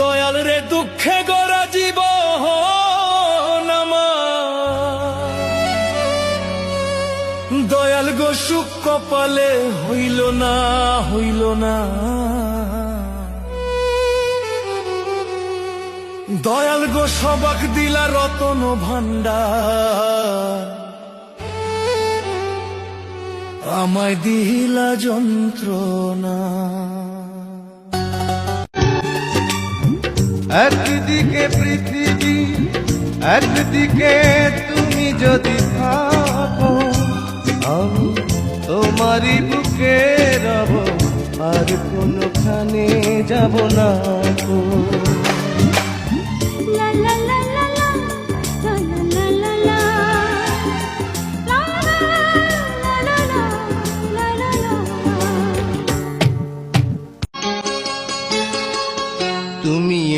দয়াল রে দুঃখে গড়া জীব দয়াল গো, সুখ কপালে হইল না হইল না। দয়াল গো, সবাক দিলা রতন ভান্ডার আমায় দিলা যন্ত্রণা। একদিকে পৃথিবী, একদিকে তুমি যদি থাকো, আমি তোমারই বুকে রব, আর কোনখানে যাব না। লা লা la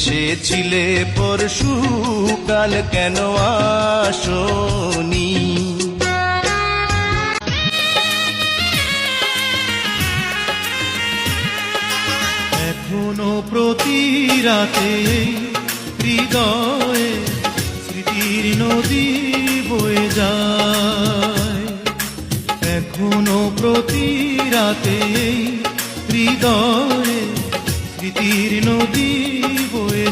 এসেছিলে পরশু কাল কেন আসনি? এখনও প্রতি রাতে হৃদয়ে স্মৃতির নদী বয়ে যায়। এখনও প্রতি রাতে হৃদয়ে স্মৃতির নদী বয়ে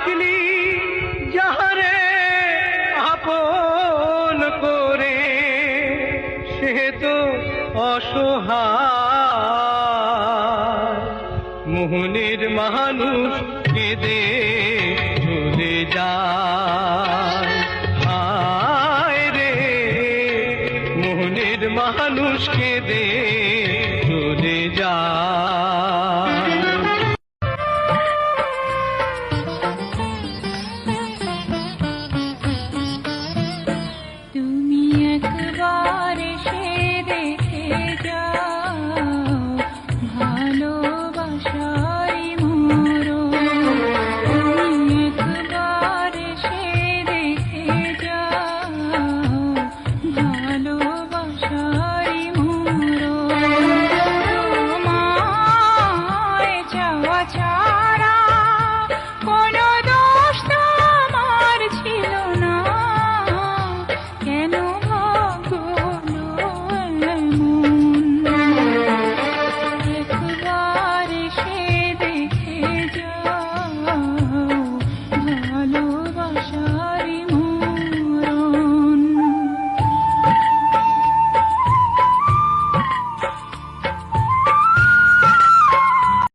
আপনি যাহারে আপন করে সেহেতু তো অসহায়। মোহনের মানুষ কেঁদে চলে যায়। রে, মোহনের মানুষ কেঁদে চলে যায়।